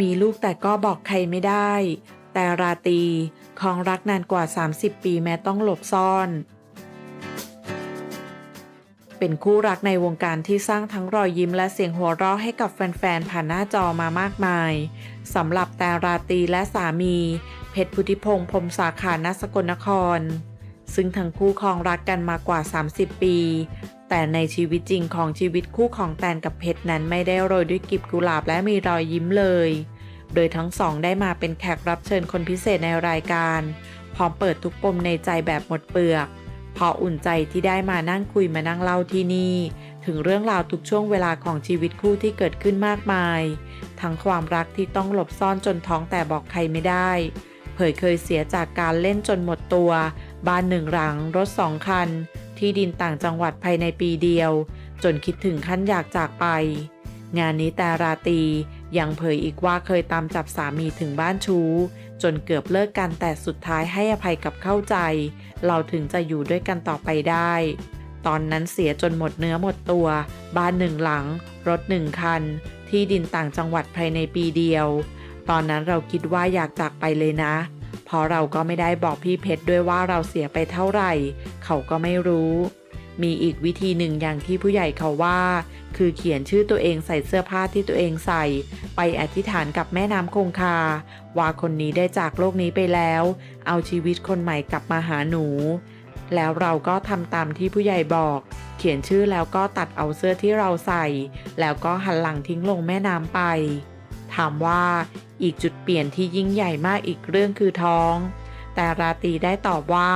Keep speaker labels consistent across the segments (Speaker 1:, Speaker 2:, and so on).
Speaker 1: มีลูกแต่ก็บอกใครไม่ได้ แต่ราตรีครองรักนานกว่า 30 ปีแม้ต้องหลบซ่อน เป็นคู่รักในวงการที่สร้างทั้งรอยยิ้มและเสียงหัวเราะให้กับแฟนๆ ผ่านหน้าจอมามากมายสำหรับแต่ราตรีและสามี เพชรพุทธิพงษ์พรมสาขาณสกลนคร ซึ่งทั้งคู่ครองรักกันมากว่า 30 ปี แต่ในชีวิตจริงของชีวิตคู่ของแตนกับเพชรนั้นไม่ได้โรยด้วยกลีบกุหลาบและมีรอยยิ้มเลย โดยทั้งสองได้มาเป็นแขกรับเชิญคนพิเศษในรายการ พร้อมเปิดทุกปมในใจแบบหมดเปลือกพออุ่นใจที่ได้มานั่งคุยมานั่งเล่าที่นี่ ถึงเรื่องราวทุกช่วงเวลาของชีวิตคู่ที่เกิดขึ้นมากมาย ทั้งความรักที่ต้องหลบซ่อนจนท้องแต่บอกใครไม่ได้ เผยเคยเสียจากการเล่นจนหมดตัว บ้านหนึ่งหลังรถสองคัน ที่ดินต่างจังหวัดภายในปีเดียว จนคิดถึงขั้นอยากจากไป งานนี้แต่ราตียังเผยอีกว่าเคยตามจับสามีถึงบ้านชู้ จนเกือบเลิกกันแต่สุดท้ายให้อภัยกับเข้าใจ เราถึงจะอยู่ด้วยกันต่อไปได้ ตอนนั้นเสียจนหมดเนื้อหมดตัว บ้านหนึ่งหลัง รถหนึ่งคัน ที่ดินต่างจังหวัดภายในปีเดียว ตอนนั้นเราคิดว่าอยากจากไปเลยนะ เพราะเราก็ไม่ได้บอกพี่เพชรด้วยว่าเราเสียไปเท่าไหร่ เขาก็ไม่รู้ มีอีกวิธีหนึ่งอย่างที่ผู้ใหญ่เขาว่า คือเขียนชื่อตัวเองใส่เสื้อผ้าที่ตัวเองใส่ ไปอธิษฐานกับแม่น้ำคงคา ว่าคนนี้ได้จากโลกนี้ไปแล้ว เอาชีวิตคนใหม่กลับมาหาหนู แล้วเราก็ทำตามที่ผู้ใหญ่บอก เขียนชื่อแล้วก็ตัดเอาเสื้อที่เราใส่ แล้วก็หันหลังทิ้งลงแม่น้ำไปถามว่า อีกจุดเปลี่ยนที่ยิ่งใหญ่มากอีกเรื่องคือท้อง แต่ราตรีได้ตอบว่า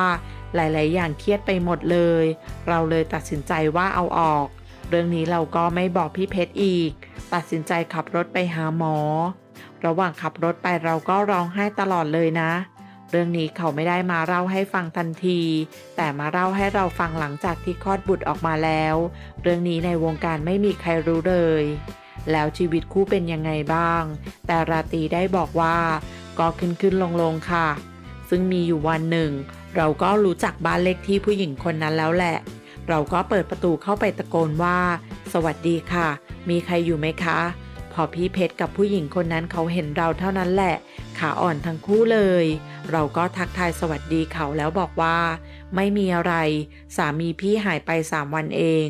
Speaker 1: หลาย ๆ อย่างเครียดไปหมดเลย เราเลยตัดสินใจว่าเอาออก เรื่องนี้เราก็ไม่บอกพี่เพชรอีก ตัดสินใจขับรถไปหาหมอ ระหว่างขับรถไปเราก็ร้องไห้ตลอดเลยนะ เรื่องนี้เขาไม่ได้มาเล่าให้ฟังทันที แต่มาเล่าให้เราฟังหลังจากที่คลอดบุตรออกมาแล้ว เรื่องนี้ในวงการไม่มีใครรู้เลย แล้วชีวิตคู่เป็นยังไงบ้าง แต่ราตรีได้บอกว่า ก็ขึ้นขึ้นลงลงค่ะ ซึ่งมีอยู่วันหนึ่ง เราก็รู้จักบ้านเลขที่ผู้หญิงคนนั้นแล้วแหละ เราก็เปิดประตูเข้าไปตะโกนว่า สวัสดีค่ะ มีใครอยู่ไหมคะ พอพี่เพชรกับผู้หญิงคนนั้นเขาเห็นเราเท่านั้นแหละ ขาอ่อนทั้งคู่เลย เราก็ทักทายสวัสดีเขาแล้วบอกว่า ไม่มีอะไร สามีพี่หายไปสามวันเอง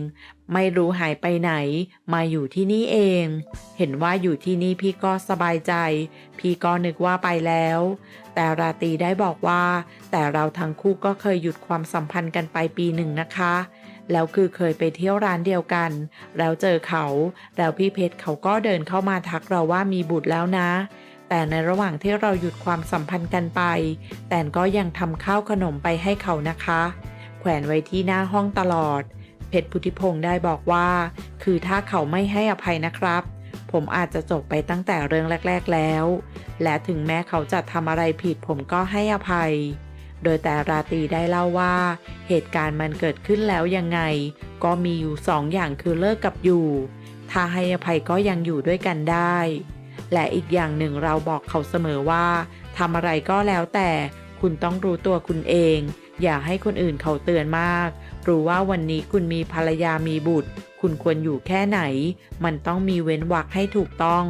Speaker 1: ไม่รู้หายไปไหน มาอยู่ที่นี่เอง เห็นว่าอยู่ที่นี่พี่ก็สบายใจ พี่ก็นึกว่าไปแล้ว แต่ราตรีได้บอกว่า แต่เราทั้งคู่ก็เคยหยุดความสัมพันธ์กันไปปีหนึ่งนะคะแล้วคือเคยไปเที่ยวร้านเดียวกัน แล้วเจอเขา แล้วพี่เพชรเขาก็เดินเข้ามาทักเราว่ามีบุตรแล้วนะ แต่ในระหว่างที่เราหยุดความสัมพันธ์กันไป แตนก็ยังทำข้าวขนมไปให้เขานะคะ แขวนไว้ที่หน้าห้องตลอด เพชรพุทธิพงศ์ได้บอกว่า คือถ้าเขาไม่ให้อภัยนะครับ ผมอาจจะจบไปตั้งแต่เรื่องแรก ๆแล้ว และถึงแม้เขาจะทำอะไรผิดผมก็ให้อภัย โดยแต่ราตรีได้เล่าว่า เหตุการณ์มันเกิดขึ้นแล้วยังไง ก็มีอยู่สองอย่างคือเลิกกับอยู่ ถ้าให้อภัยก็ยังอยู่ด้วยกันได้ และอีกอย่างหนึ่งเราบอกเขาเสมอว่าทำอะไรก็แล้วแต่คุณต้องรู้ตัวคุณเอง อย่าให้คนอื่นเขาเตือนมาก รู้ว่าวันนี้คุณมีภรรยามีบุตร คุณควรอยู่แค่ไหน มันต้องมีเว้นวรรคให้ถูกต้อง